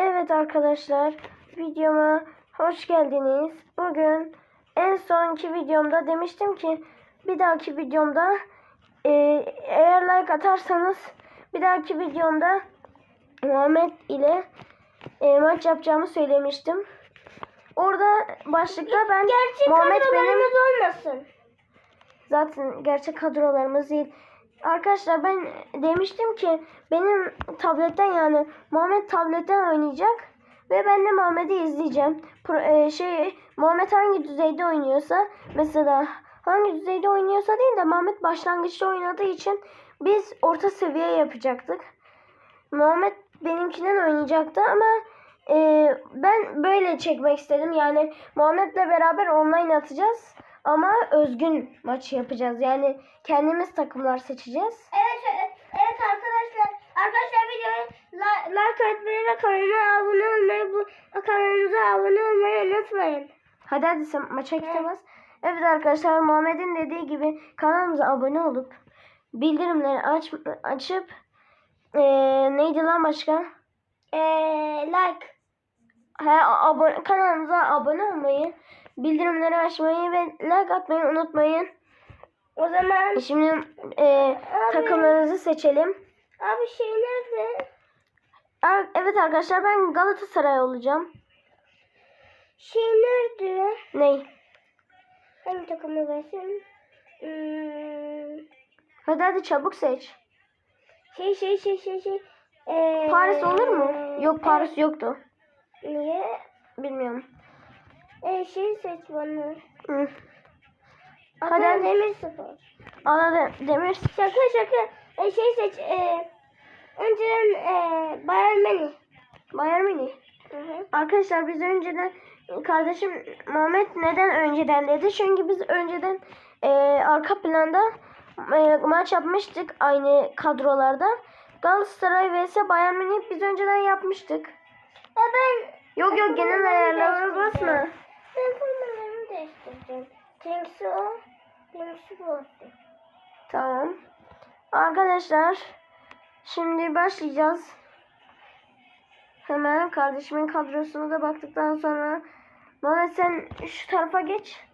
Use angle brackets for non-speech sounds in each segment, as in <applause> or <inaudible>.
Evet arkadaşlar videoma hoş geldiniz. Bugün en sonki videomda demiştim ki bir dahaki videomda e, eğer like atarsanız bir dahaki videomda Muhammed ile e, maç yapacağımı söylemiştim. Orada başlıkta ben Gerçek Muhammed kadrolarımız benim olmasın. zaten gerçek kadrolarımız değil. Arkadaşlar ben demiştim ki benim tabletten yani Muhammed tabletten oynayacak ve ben de Muhammed'i izleyeceğim. Pro, e, şey Muhammed hangi düzeyde oynuyorsa mesela hangi düzeyde oynuyorsa değil de Muhammed başlangıçta oynadığı için biz orta seviye yapacaktık. Muhammed benimkinden oynayacaktı ama e, ben böyle çekmek istedim. Yani Muhammed'le beraber online atacağız ama özgün maç yapacağız. Yani kendimiz takımlar seçeceğiz. Evet, evet, evet arkadaşlar. Arkadaşlar videoyu like, atmayı ve kanalıma abone olmayı, bu kanalımıza abone olmayı unutmayın. Hadi hadi sen maça gidemez. Evet arkadaşlar Muhammed'in dediği gibi kanalımıza abone olup bildirimleri aç, açıp e, neydi lan başka? Eee like. He, abone, kanalımıza abone olmayı, bildirimleri açmayı ve like atmayı unutmayın. O zaman Şimdi e, takımlarınızı seçelim. abi şey nerede? Evet arkadaşlar ben Galatasaray olacağım. Şey nerede? Ney? Hangi takımı versin? Hmm, Hadi hadi çabuk seç. şey şey şey şey şey. Eee, Paris olur mu? Yok Paris evet. yoktu. Niye? Bilmiyorum. Eee şey seç bana. Hı. Hadi Hadi. Adana Demirspor. Ana Demir Şaka şaka. E, şey seç. E, önceden e, Bayern Münih. Bayern Münih. Hı hı. Arkadaşlar biz önceden kardeşim Muhammed neden önceden dedi? Çünkü biz önceden e, arka planda e, maç yapmıştık aynı kadrolarda. Galatasaray vs Bayern Münih biz önceden yapmıştık. Ya ben Yok yok genel ayarlara basma. Formalarımı değiştireceğim. Birincisi o. Birincisi bu olsun. Tamam. Arkadaşlar şimdi başlayacağız. Hemen kardeşimin kadrosuna da baktıktan sonra Mehmet sen şu tarafa geç.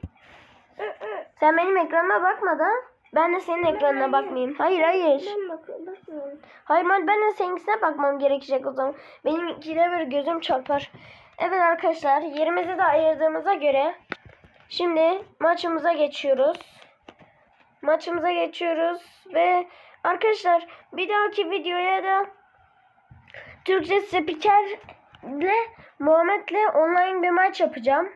Sen benim ekranıma bakma da ben de senin ekranına bakmayayım. Hayır hayır. Ben bakıyorum. Bakmıyorum. Hayır ben de seninkisine bakmam gerekecek o zaman. Benim ikide bir gözüm çarpar. Evet arkadaşlar yerimizi de ayırdığımıza göre şimdi maçımıza geçiyoruz. Maçımıza geçiyoruz ve arkadaşlar bir dahaki videoya da Türkçe spikerle Muhammed'le online bir maç yapacağım.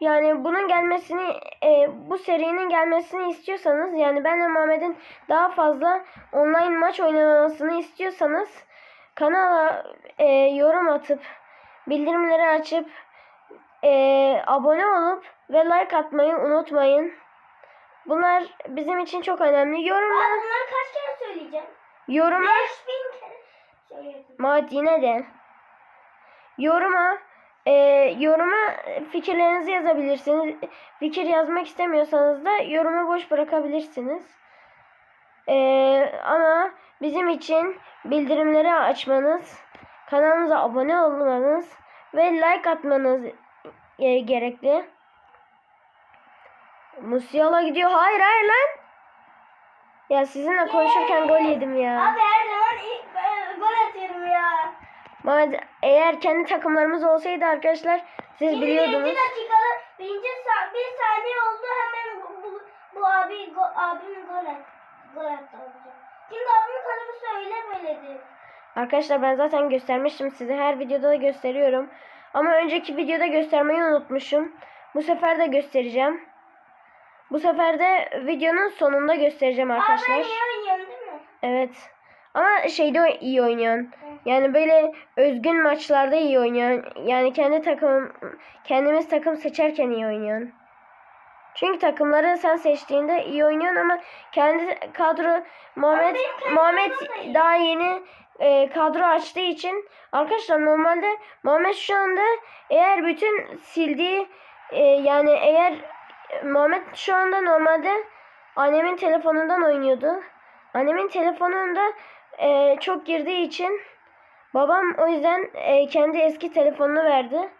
Yani bunun gelmesini, e, bu serinin gelmesini istiyorsanız, yani benle Muhammed'in daha fazla online maç oynamasını istiyorsanız kanala e, yorum atıp, bildirimleri açıp, e, abone olup ve like atmayı unutmayın. Bunlar bizim için çok önemli. Aa, Yoruma, bunları kaç kere söyleyeceğim? yoruma, 5000 kere söyledim. Yine de. Yoruma e, yoruma fikirlerinizi yazabilirsiniz. Fikir yazmak istemiyorsanız da yorumu boş bırakabilirsiniz. E, ama bizim için bildirimleri açmanız, kanalımıza abone olmanız ve like atmanız e, gerekli. Musiala gidiyor. Hayır hayır lan. Ya sizinle konuşurken gol yedim ya. Abi her zaman ilk e, gol atıyorum ya. Madem eğer kendi takımlarımız olsaydı arkadaşlar siz Şimdi biliyordunuz. birinci dakikada birinci sa bir saniye oldu hemen bu, bu, bu abi go, abim gol attı. Gol attı. Çünkü abimin kadrosu öyle böyledir. Arkadaşlar ben zaten göstermiştim size. Her videoda da gösteriyorum. Ama önceki videoda göstermeyi unutmuşum. Bu sefer de göstereceğim. Bu sefer de videonun sonunda göstereceğim Aa ben arkadaşlar. iyi oynuyorum değil mi? Evet. Ama şeyde iyi oynuyorsun. Yani böyle özgün maçlarda iyi oynuyorsun. Yani kendi takım kendimiz takım seçerken iyi oynuyorsun. Çünkü takımları sen seçtiğinde iyi oynuyorsun ama kendi kadro Muhammed Muhammed daha yeni e, kadro açtığı için arkadaşlar normalde Muhammed şu anda eğer bütün sildiği e, yani eğer Muhammed şu anda normalde annemin telefonundan oynuyordu. Annemin telefonunda e, çok girdiği için Babam o yüzden e, kendi eski telefonunu verdi.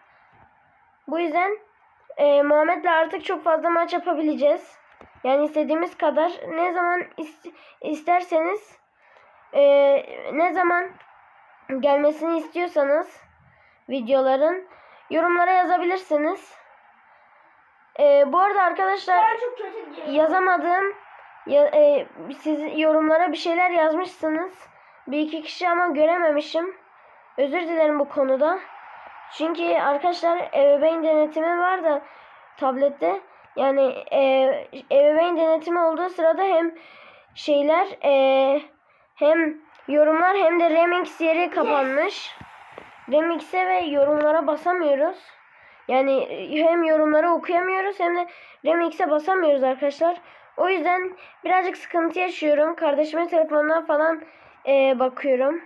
Bu yüzden e, Muhammed'le artık çok fazla maç yapabileceğiz. Yani istediğimiz kadar ne zaman is- isterseniz e, ne zaman gelmesini istiyorsanız videoların yorumlara yazabilirsiniz. E, bu arada arkadaşlar yazamadığım ya, e, siz yorumlara bir şeyler yazmışsınız. Bir iki kişi ama görememişim. Özür dilerim bu konuda. Çünkü arkadaşlar ebeveyn denetimi var da tablette. Yani e, ebeveyn denetimi olduğu sırada hem şeyler e, hem yorumlar hem de remix yeri kapanmış. Remix'e ve yorumlara basamıyoruz. Yani hem yorumları okuyamıyoruz hem de remix'e basamıyoruz arkadaşlar. O yüzden birazcık sıkıntı yaşıyorum. Kardeşimin telefonuna falan e, bakıyorum.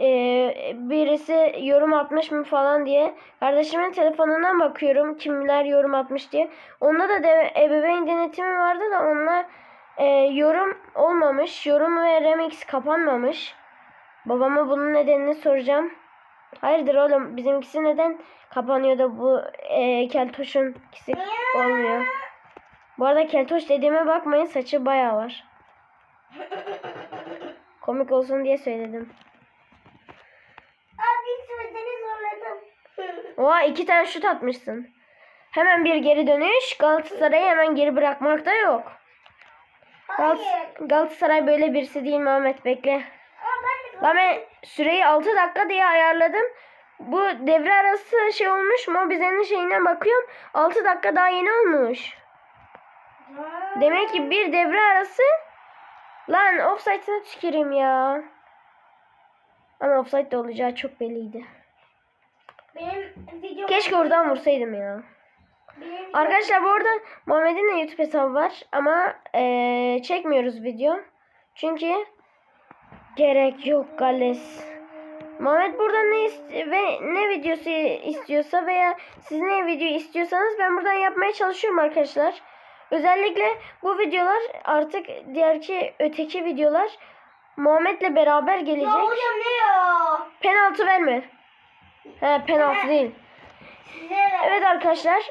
E, birisi yorum atmış mı falan diye. Kardeşimin telefonundan bakıyorum kimler yorum atmış diye. Onda da de, ebeveyn denetimi vardı da onlar e, yorum olmamış. Yorum ve remix kapanmamış. Babama bunun nedenini soracağım. Hayırdır oğlum bizimkisi neden kapanıyor da bu e, keltoşun ikisi olmuyor. Bu arada keltoş dediğime bakmayın saçı bayağı var. Komik olsun diye söyledim. Abi seni zorladım. Oha iki tane şut atmışsın. Hemen bir geri dönüş. Galatasaray'ı hemen geri bırakmak da yok. Gal-. Galatasaray böyle birisi değil Mehmet bekle. Lan ben süreyi 6 dakika diye ayarladım. Bu devre arası şey olmuş. Mobize'nin şeyine bakıyorum. 6 dakika daha yeni olmuş. Demek ki bir devre arası Lan offside'ına tüküreyim ya. Ama offside de olacağı çok belliydi. benim videom Keşke oradan vursaydım ya. Arkadaşlar bu arada Muhammed'in de YouTube hesabı var ama eee, çekmiyoruz video. Çünkü gerek yok Gales. Muhammed buradan ne ve ne videosu istiyorsa veya siz ne video istiyorsanız ben buradan yapmaya çalışıyorum arkadaşlar. Özellikle bu videolar artık diğerki öteki videolar Muhammed'le beraber Ya gelecek. hocam ne ya? Penaltı verme. He penaltı değil. Evet arkadaşlar.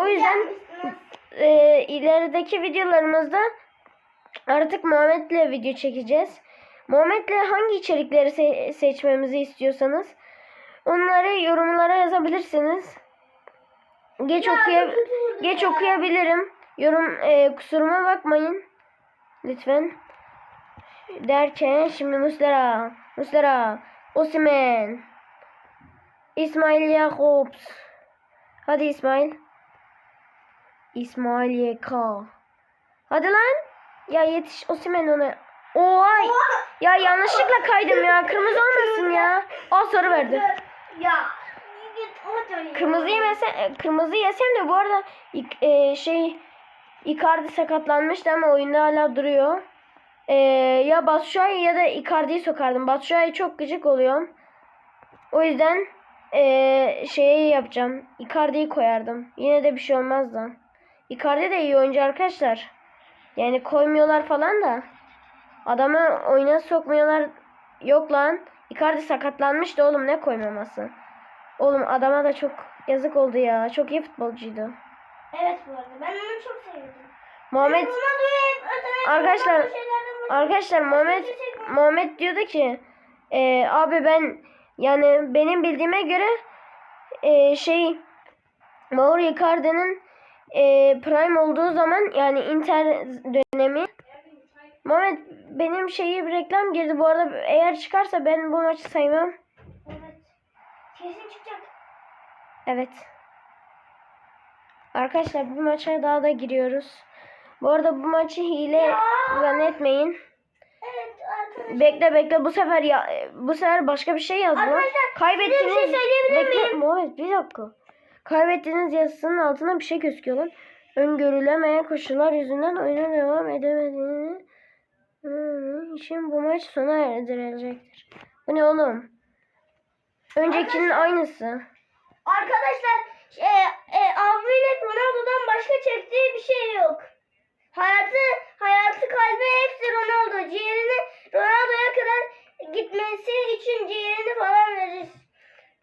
O yüzden e, ilerideki videolarımızda artık Muhammed'le video çekeceğiz. Muhammed'le hangi içerikleri se- seçmemizi istiyorsanız onları yorumlara yazabilirsiniz. Geç Ya, okuya geç ya. okuyabilirim. Yorum e, kusuruma bakmayın. Lütfen. Derken şimdi Muslera, Muslera, Osimen, İsmail Yakubs. Hadi İsmail. İsmail YK. Hadi lan. Ya yetiş Osimen ona. Oha. Ya yanlışlıkla kaydım ya. Kırmızı olmasın ya. Aa sarı verdi. Ya. Kırmızı yemese, kırmızı yesem de bu arada e, şey Icardi sakatlanmıştı ama oyunda hala duruyor. E, ya Batshuayi ya da Icardi'yi sokardım. Batshuayi çok gıcık oluyor. O yüzden e, şeyi yapacağım. Icardi'yi koyardım. Yine de bir şey olmaz da. Icardi de iyi oyuncu arkadaşlar. Yani koymuyorlar falan da. Adamı oyuna sokmuyorlar. Yok lan. Icardi sakatlanmıştı oğlum ne koymaması. Oğlum adama da çok yazık oldu ya. Çok iyi futbolcuydu. Evet bu arada. Ben onu çok sevdim. Muhammed Arkadaşlar- arkadaşlar Muhammed şey. Muhammed diyordu ki e, abi ben yani benim bildiğime göre e, şey Mauro Icardi'nin e, prime olduğu zaman yani Inter dönemi Muhammed benim şeyi bir reklam girdi bu arada eğer çıkarsa ben bu maçı saymam. Evet. Kesin çıkacak. Evet. Arkadaşlar bu maça daha da giriyoruz. Bu arada bu maçı hile Ya. zannetmeyin. Evet arkadaşlar. Bekle bekle bu sefer ya bu sefer başka bir şey yazdı. Arkadaşlar, Kaybettiğiniz size bir şey söyleyebilir bekle miyim? Muhammed bir dakika. Kaybettiğiniz yazısının altına bir şey gözüküyor lan. Öngörülemeyen koşullar yüzünden oyuna devam edemediğini Hı, için bu maç sona erdirilecektir. Bu ne oğlum? Öncekinin aynısı. Arkadaşlar e, e, abimin Ronaldo'dan başka çektiği bir şey yok. Hayatı, hayatı kalbi hepsi Ronaldo. Ciğerini Ronaldo'ya kadar gitmesi için ciğerini falan veririz.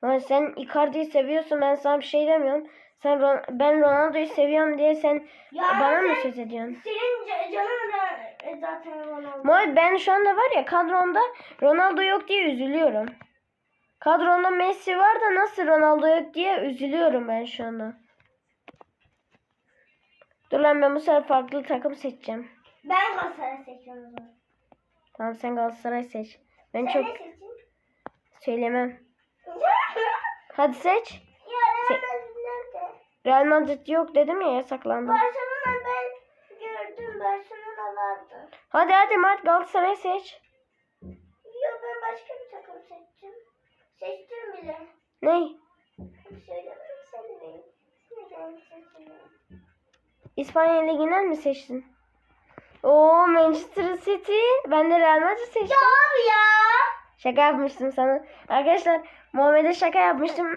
Ama sen Icardi'yi seviyorsun ben sana bir şey demiyorum. Sen Ron- ben Ronaldo'yu seviyorum diye sen Ya bana mı sen- söz ediyorsun? Senin ca- canın da e, zaten Ronaldo. Muhammed ben şu anda var ya kadronda Ronaldo yok diye üzülüyorum. Kadronda Messi var da nasıl Ronaldo yok diye üzülüyorum ben şu anda. Dur lan ben bu sefer farklı takım seçeceğim. Ben Galatasaray seçiyorum. Tamam sen Galatasaray seç. Ben Sen çok ne söylemem. <laughs> Hadi seç. ya Real Madrid nerede? Real Madrid yok dedim ya yasaklandı. Barcelona ben gördüm. Barcelona vardı. Hadi hadi Mert Galatasaray seç. Yok ben başka bir takım seçtim. Seçtim bile. Ney? Söylemem seni? İspanya Ligi'nden mi seçtin? Oo Manchester City. Ben de Real Madrid seçtim. Ya abi ya. Şaka yapmıştım sana. Arkadaşlar Muhammed'e şaka yapmıştım.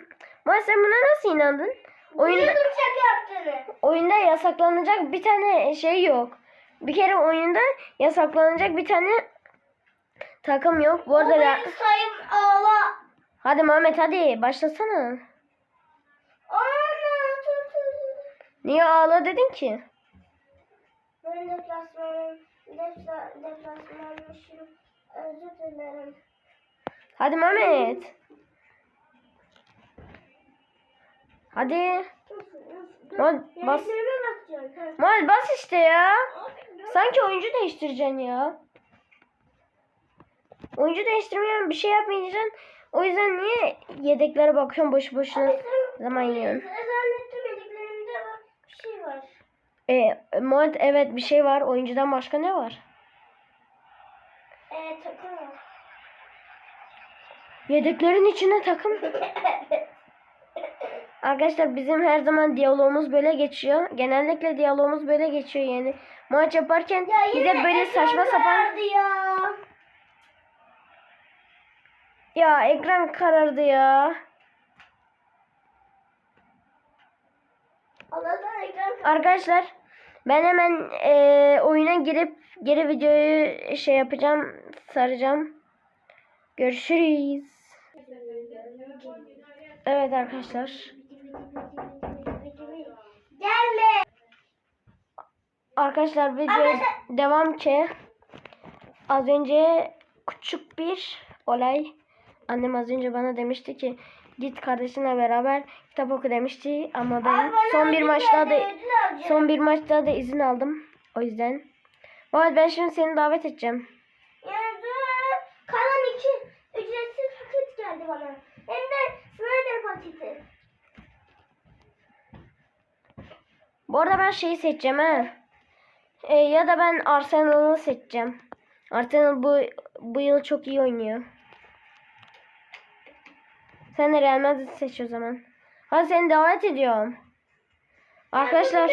Muhammed sen buna nasıl inandın? Oyunda, Biliyordum şaka yaptığını. oyunda yasaklanacak bir tane şey yok. Bir kere oyunda yasaklanacak bir tane takım yok. Bu arada O benim sayım ağla. hadi Muhammed hadi başlasana. Ana tut tut. Niye ağla dedin ki? Ben deplasmanım. Defla, deplasmanmışım. Özür. Hadi Muhammed. Hadi. Muhammed bas. Muhammed bas işte ya. Sanki oyuncu değiştireceksin ya. Oyuncu değiştirmeyen bir şey yapmayacaksın. O yüzden niye yedeklere bakıyorsun boşu boşuna zaman yiyorsun? Zannettim yediklerimde bak bir şey var. E, Muhammed evet bir şey var. Oyuncudan başka ne var? Eee takım yok. Yedeklerin içine takım. Arkadaşlar bizim her zaman diyalogumuz böyle geçiyor. Genellikle diyalogumuz böyle geçiyor yani. Maç yaparken bize böyle saçma sapan ya. ya ekran karardı ya. Arkadaşlar ben hemen eee, oyuna girip geri videoyu şey yapacağım saracağım. Görüşürüz. Evet arkadaşlar. Gelme. Arkadaşlar video Arkadaşlar- devam ki az önce küçük bir olay. Annem az önce bana demişti ki git kardeşinle beraber kitap oku demişti ama ben Abi son bir maçta da alacağım. son bir maçta da izin aldım. O yüzden. Muhammed ben şimdi seni davet edeceğim. Yani. Kalan iki ücretsiz paket geldi bana. Hem de paketi. Bu arada ben şeyi seçeceğim ha. Ee, ya da ben Arsenal'ı seçeceğim. Arsenal bu bu yıl çok iyi oynuyor. Sen de Real Madrid seç o zaman. Hadi seni davet ediyorum. Arkadaşlar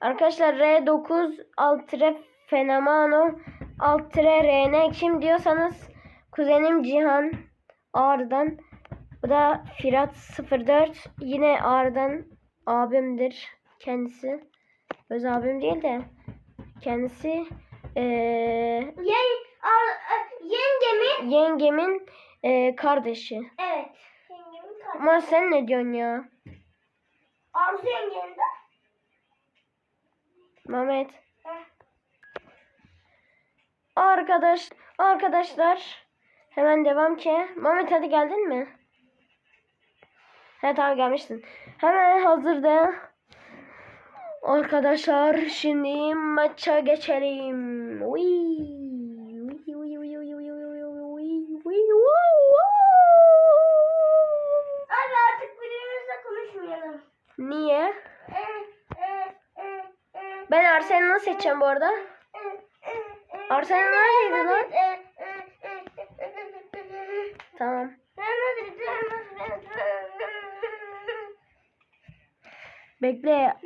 arkadaşlar R9 Altre Fenomano Altre RN kim diyorsanız kuzenim Cihan Ağrı'dan. Bu da Firat 04 yine Ağrı'dan abimdir kendisi. Öz abim değil de kendisi eee, Yen, ar, ar, yengemin. yengemin eee, kardeşi. Evet. Yengemin kardeşi. Ama sen ne diyorsun ya? Arzu yengenin de. Mehmet. Heh. Arkadaş, arkadaşlar hemen devam ki. Mehmet hadi geldin mi? He tamam gelmiştin. Hemen hazırda. Arkadaşlar şimdi maça geçelim. Uy. Niye? Ben Arsenal'ı seçeceğim bu arada. Arsenal neredeydi lan? Tamam. Bekle.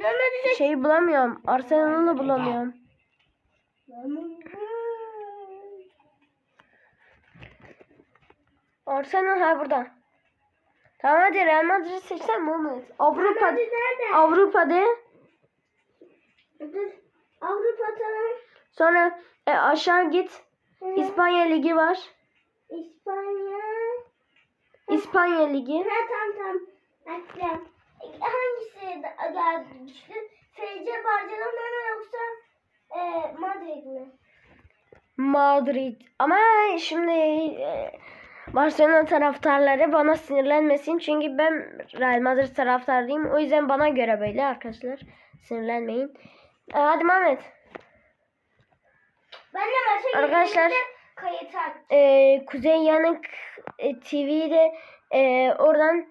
Şeyi bulamıyorum. Arsenal'ı bulamıyorum. Arsenal ha burada. Tamam hadi Real Madrid seçsen Muhammed. Avrupa? Avrupa'da Dur. Avrupa tamam. sonra e, aşağı git. İspanya Ligi var. İspanya. İspanya Ligi. Ha tamam tamam. Hatta güçlü? FC Barcelona mı yoksa e, Madrid mi? Madrid. Ama şimdi e, Barcelona taraftarları bana sinirlenmesin. Çünkü ben Real Madrid taraftarıyım. O yüzden bana göre böyle arkadaşlar. Sinirlenmeyin. E, hadi Mehmet. Ben de maça Arkadaşlar- kayıt e, Kuzey Yanık e, TV'de e, oradan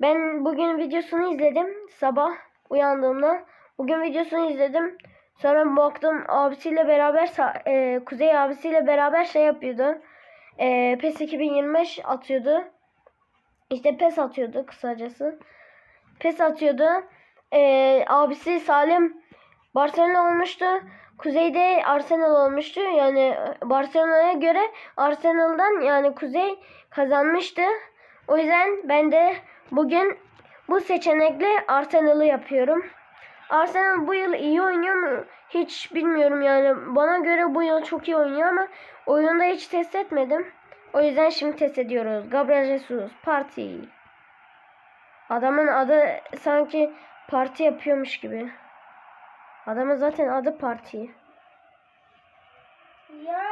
ben bugün videosunu izledim sabah uyandığımda. Bugün videosunu izledim. Sonra baktım abisiyle beraber e, Kuzey abisiyle beraber şey yapıyordu. E, PES 2025 atıyordu. İşte PES atıyordu kısacası. PES atıyordu. E, abisi Salim Barcelona olmuştu. Kuzey'de Arsenal olmuştu. Yani Barcelona'ya göre Arsenal'dan yani Kuzey kazanmıştı. O yüzden ben de bugün bu seçenekle Arsenal'ı yapıyorum. Arsenal bu yıl iyi oynuyor mu? Hiç bilmiyorum yani. Bana göre bu yıl çok iyi oynuyor ama oyunda hiç test etmedim. O yüzden şimdi test ediyoruz. Gabriel Jesus, parti. Adamın adı sanki parti yapıyormuş gibi. Adamın zaten adı parti. Ya.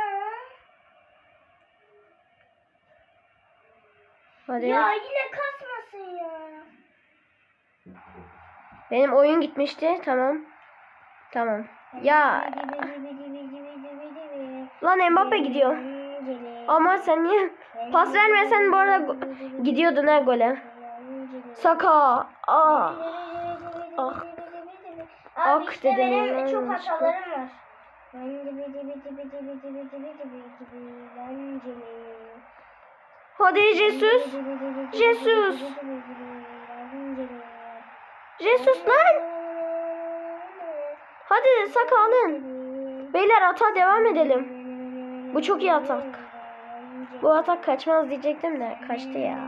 Hadi. Ya yine ya. Benim oyun gitmişti. Tamam. Tamam. Ya lan Mbappe gidiyor. Ama sen niye <laughs> pas vermesen bu arada gidiyordun ha gole. Saka. Aa. Ah. Abi Ah işte benim çok hatalarım var. Hadi Jesus. Jesus. Jesus lan. Hadi Saka alın. Beyler ata devam edelim. Bu çok iyi atak. Bu atak kaçmaz diyecektim de kaçtı ya.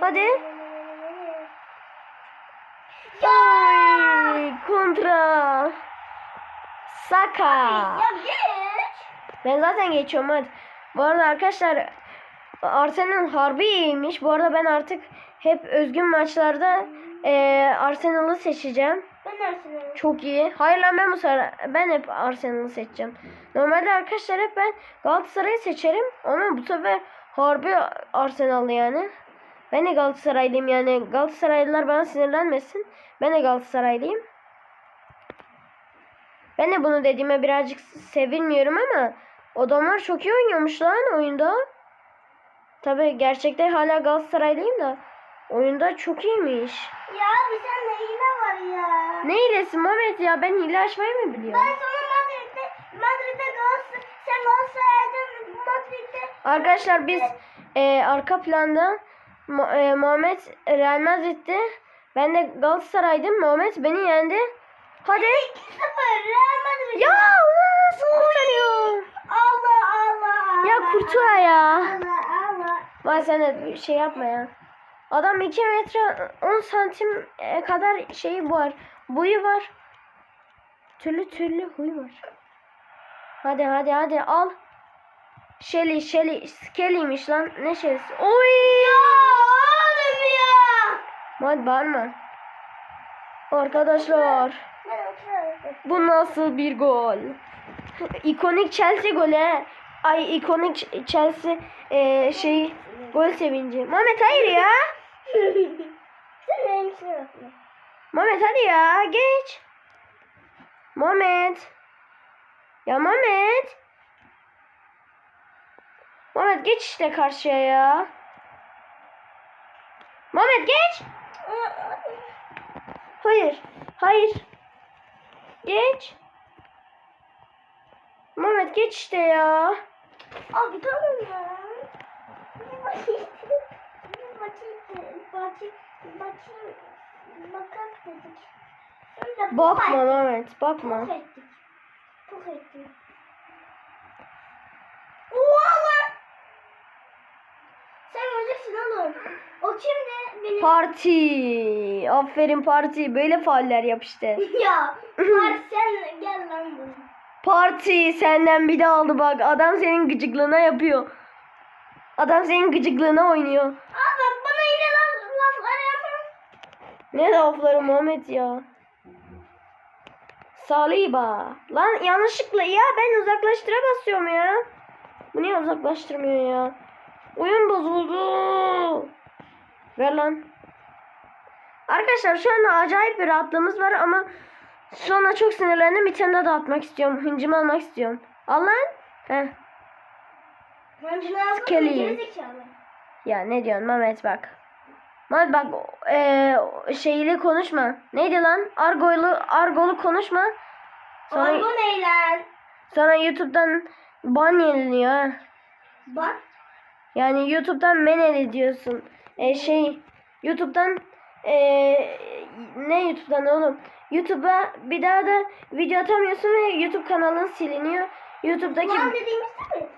Hadi. Oy, kontra. Saka. Ben zaten geçiyorum hadi. Bu arada arkadaşlar Arsenal harbi iyiymiş. Bu arada ben artık hep özgün maçlarda eee Arsenal'ı seçeceğim. Ben Arsenal'ım. Çok iyi. Hayır lan ben bu sefer ben hep Arsenal'ı seçeceğim. Normalde arkadaşlar hep ben Galatasaray'ı seçerim ama bu sefer harbi Arsenal'lı yani. Ben de Galatasaraylıyım yani Galatasaraylılar bana sinirlenmesin. Ben de Galatasaraylıyım. Ben de bunu dediğime birazcık sevinmiyorum ama adamlar çok iyi oynuyormuş lan oyunda. Tabi gerçekte hala Galatasaraylıyım da oyunda çok iyiymiş. Ya abi sen ne hile var ya. Ne hilesi Mehmet ya ben hile açmayı mı biliyorum? Ben sana Madrid'de, Madrid'de Galatasaray, sen Galatasaray'dan Madrid'de Arkadaşlar biz e, arka planda e, Muhammed Real Madrid'ti. Ben de Galatasaray'dım. Muhammed beni yendi. Hadi. 2-0 Real Madrid. Ya onu nasıl kurtarıyor? Allah Allah. Ya kurtuğa ya. Allah Allah. Vay sen de bir şey yapma ya. Adam 2 metre 10 santim e, kadar şeyi var. Boyu var. Türlü türlü huy var. Hadi hadi hadi al. Shelly Shelly Skelly'miş lan. Ne şeysi? Oy! Ya oğlum ya. Hadi bağırma. Arkadaşlar bu nasıl bir gol? İkonik Chelsea golü he. Ay ikonik Chelsea e, şey gol sevinci. Mehmet hayır ya. Mehmet hadi ya geç. Mehmet. Ya Mehmet. Mehmet geç işte karşıya ya. Mehmet geç. Hayır. Hayır. Geç. Mehmet geç işte ya. Abi tamam ya. Bakma bak- Mehmet bakma. Puf ettik. Puf ettik. O kimdi? Benim... Parti. Aferin parti. Böyle fauller yap işte. <laughs> ya. <laughs> Var sen gel lan buraya. Parti senden bir de aldı bak. Adam senin gıcıklığına yapıyor. Adam senin gıcıklığına oynuyor. Bak bana yine laf, laflar yapma. Ne lafları Muhammed ya. Saliba. Lan yanlışlıkla ya ben uzaklaştıra basıyorum ya. Bu niye uzaklaştırmıyor ya? Oyun bozuldu. Ver lan. Arkadaşlar şu anda acayip bir rahatlığımız var ama sonra çok sinirlendim. Bir tane daha dağıtmak istiyorum. Hıncımı almak istiyorum. Al lan. Heh. Mı? Skeli. Gerizekalı. Ya ne diyorsun Mehmet bak. Mehmet bak e, şeyli konuşma. Neydi lan? Argolu argolu konuşma. Sonra, Argo ne lan? sonra YouTube'dan ban yeniliyor ha. Bak. Yani YouTube'dan men ediyorsun. E, şey YouTube'dan e, ne YouTube'dan oğlum? YouTube'a bir daha da video atamıyorsun ve YouTube kanalın siliniyor. YouTube'daki Lan dediğimiz değil mi?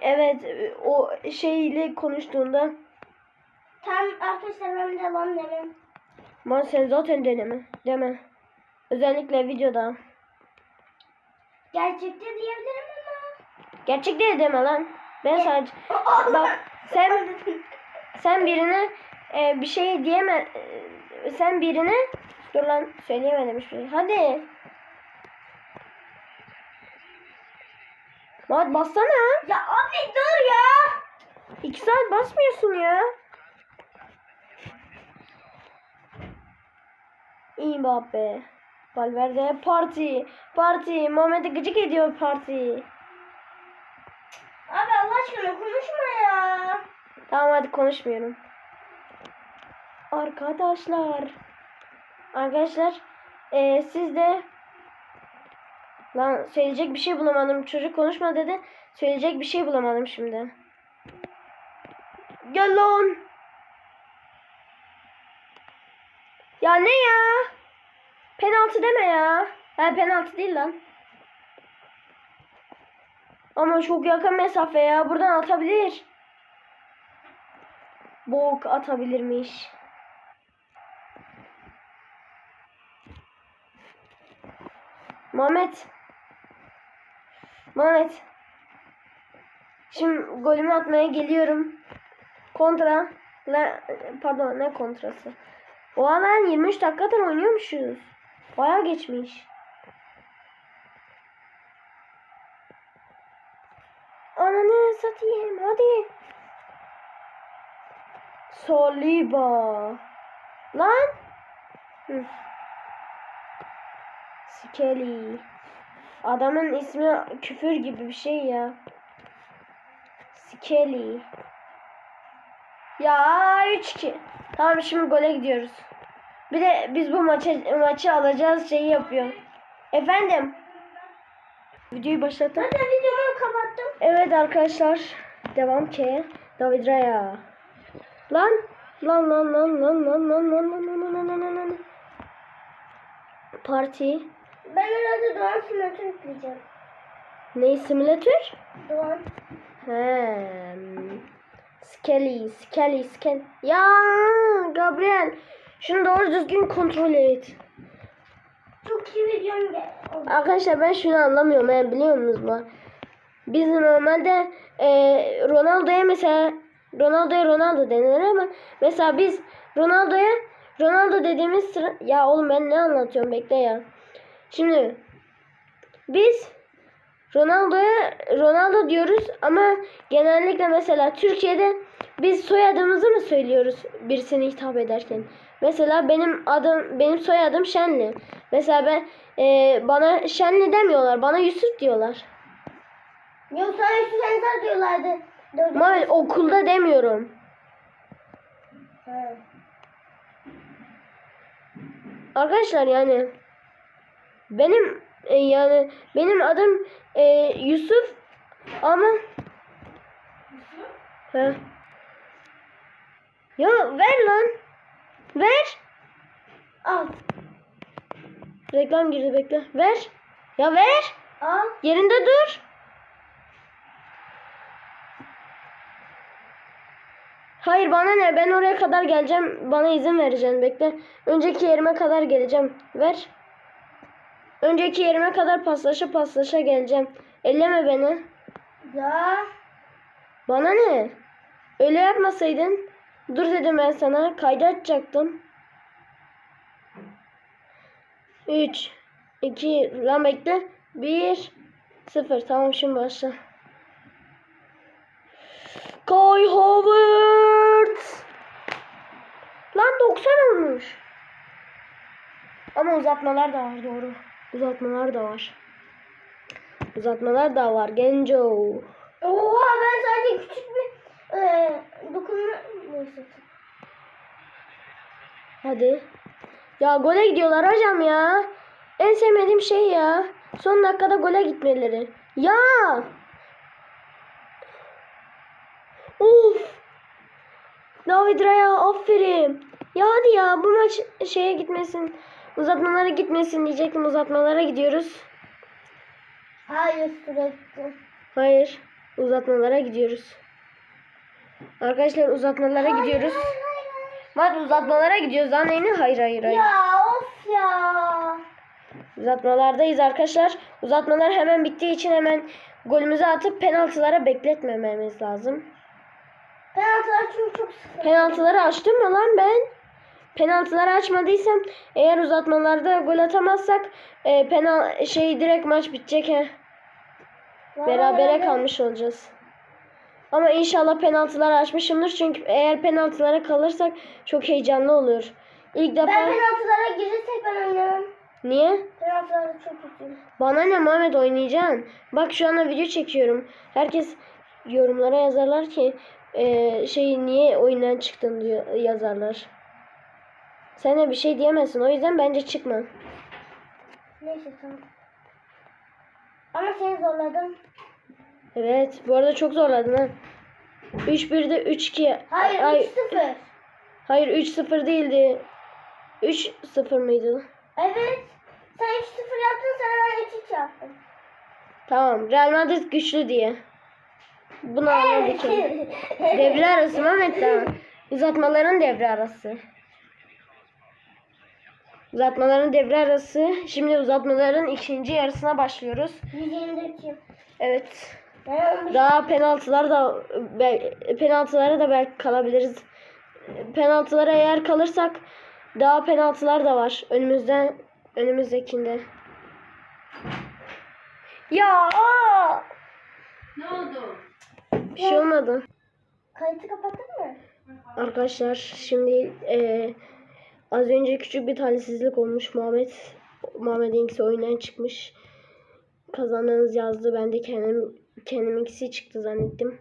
evet o şeyle konuştuğunda Tam arkadaşlar ben de lan demem. Man sen zaten deneme. Deme. Özellikle videoda. Gerçekte diyebilirim ama. Gerçekte de deme lan. Ben sadece <laughs> bak sen sen birine e, bir şey diyeme e, sen birine dur lan söyleyemedim hiçbir şey. Hadi. Mat bassana. Ya abi dur ya. İki saat basmıyorsun ya. Mbappe. Valverde parti. Parti. Muhammed'i gıcık ediyor parti. Abi Allah aşkına konuşma ya. Tamam hadi konuşmuyorum. Arkadaşlar. Arkadaşlar. eee siz de Lan söyleyecek bir şey bulamadım. Çocuk konuşma dedi. Söyleyecek bir şey bulamadım şimdi. Gel lan. Ya ne ya? Penaltı deme ya. Ha penaltı değil lan. Ama çok yakın mesafe ya. Buradan atabilir. Bok atabilirmiş. Muhammed. Muhammed. Şimdi golümü atmaya geliyorum. Kontra. Ne, pardon ne kontrası? O lan 23 dakikadır oynuyormuşuz. Baya geçmiş. Ananı satayım hadi. Saliba. Lan. Hı. Skeli. Adamın ismi küfür gibi bir şey ya. Skeli. Ya 3-2. Tamam şimdi gole gidiyoruz. Bir de biz bu maçı maçı alacağız şeyi yapıyor. Efendim. Videoyu başlattım. Zaten videomu kapattım. Evet arkadaşlar. Devam ki. David Raya. Lan. Lan lan lan lan lan lan lan lan lan lan lan lan lan. Parti. Ben herhalde Doğan simülatör yükleyeceğim. Ne simülatör? Doğan. He. Skelly, Skelly, Skelly. Ya Gabriel. Şunu doğru düzgün kontrol et. Çok iyi videom. Arkadaşlar ben şunu anlamıyorum ben biliyor musunuz mu? Biz normalde e, Ronaldo'ya mesela Ronaldo'ya Ronaldo denir ama mesela biz Ronaldo'ya Ronaldo dediğimiz sıra ya oğlum ben ne anlatıyorum bekle ya. Şimdi biz Ronaldo'ya Ronaldo diyoruz ama genellikle mesela Türkiye'de biz soyadımızı mı söylüyoruz birisine hitap ederken? Mesela benim adım benim soyadım Şenli. Mesela ben e, bana Şenli demiyorlar. Bana Yusuf diyorlar. Yok sana Yusuf Ensar diyorlardı. Ben okulda demiyorum. Ha. Arkadaşlar yani benim e, yani benim adım e, Yusuf ama He. Ya ver lan. Ver. Al. Reklam girdi bekle. Ver. Ya ver. Al. Yerinde dur. Hayır bana ne? Ben oraya kadar geleceğim. Bana izin vereceksin. Bekle. Önceki yerime kadar geleceğim. Ver. Önceki yerime kadar paslaşa paslaşa geleceğim. Elleme beni. Ya. Bana ne? Öyle yapmasaydın. Dur dedim ben sana. Kaydı açacaktım. 3 2 lan bekle. 1 0 Tamam şimdi başla. Kai Havertz. Lan 90 olmuş. Ama uzatmalar da var doğru. Uzatmalar da var. Uzatmalar da var. Genco. Oha ben sadece küçük bir e, dokunma neyse. Hadi. Ya gole gidiyorlar hocam ya. En sevmediğim şey ya. Son dakikada gole gitmeleri. Ya. Uf. David Raya aferin. Ya hadi ya bu maç şeye gitmesin. Uzatmalara gitmesin diyecektim. Uzatmalara gidiyoruz. Hayır sürekli. Hayır. Uzatmalara gidiyoruz. Arkadaşlar uzatmalara gidiyoruz. Maç uzatmalara gidiyoruz neyini? Hayır hayır hayır. Ya of ya. Uzatmalardayız arkadaşlar. Uzatmalar hemen bittiği için hemen golümüzü atıp penaltılara bekletmememiz lazım. Penaltılar çünkü çok sıkı. Penaltıları açtım mı lan ben? Penaltıları açmadıysam eğer uzatmalarda gol atamazsak e, penal şey direkt maç bitecek he. Berabere kalmış olacağız. Ama inşallah penaltıları açmışımdır çünkü eğer penaltılara kalırsak çok heyecanlı olur. İlk Ben defa penaltılara girirsek ben oynarım. niye? Penaltılarda çok kötüyüm. Bana ne Muhammed oynayacaksın? Bak şu anda video çekiyorum. Herkes yorumlara yazarlar ki e, şey niye oyundan çıktın diyor yazarlar. Sen de bir şey diyemezsin. O yüzden bence çıkma. Neyse tamam. Ama seni zorladım. Evet. Bu arada çok zorladın ha. 3-1'de 3-2. Hayır Ay, 3-0. hayır 3-0 değildi. 3-0 mıydı? Evet. Sen 3-0 yaptın sonra ben 3-3 yaptım. Tamam. Real Madrid güçlü diye. Bunu anladık. Devre arası Mehmet daha. Uzatmaların devre arası. Uzatmaların devre arası. Şimdi uzatmaların ikinci yarısına başlıyoruz. 124'üyüm. Evet. Ben 15 Daha penaltılar da penaltılara da belki kalabiliriz. Penaltılara eğer kalırsak daha penaltılar da var önümüzde önümüzdekinde. Ya aa! Ne oldu? bir şey olmadı. Kayıtı kapattın mı? Arkadaşlar şimdi eee, az önce küçük bir talihsizlik olmuş Muhammed. Muhammed ikisi oyundan çıkmış. Kazandığınız yazdı. Ben de kendim kendiminkisi çıktı zannettim.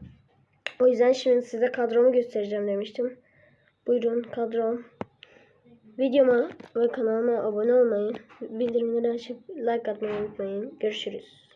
O yüzden şimdi size kadromu göstereceğim demiştim. Buyurun kadrom. Videoma ve kanalıma abone olmayı, bildirimleri açıp like atmayı unutmayın. Görüşürüz.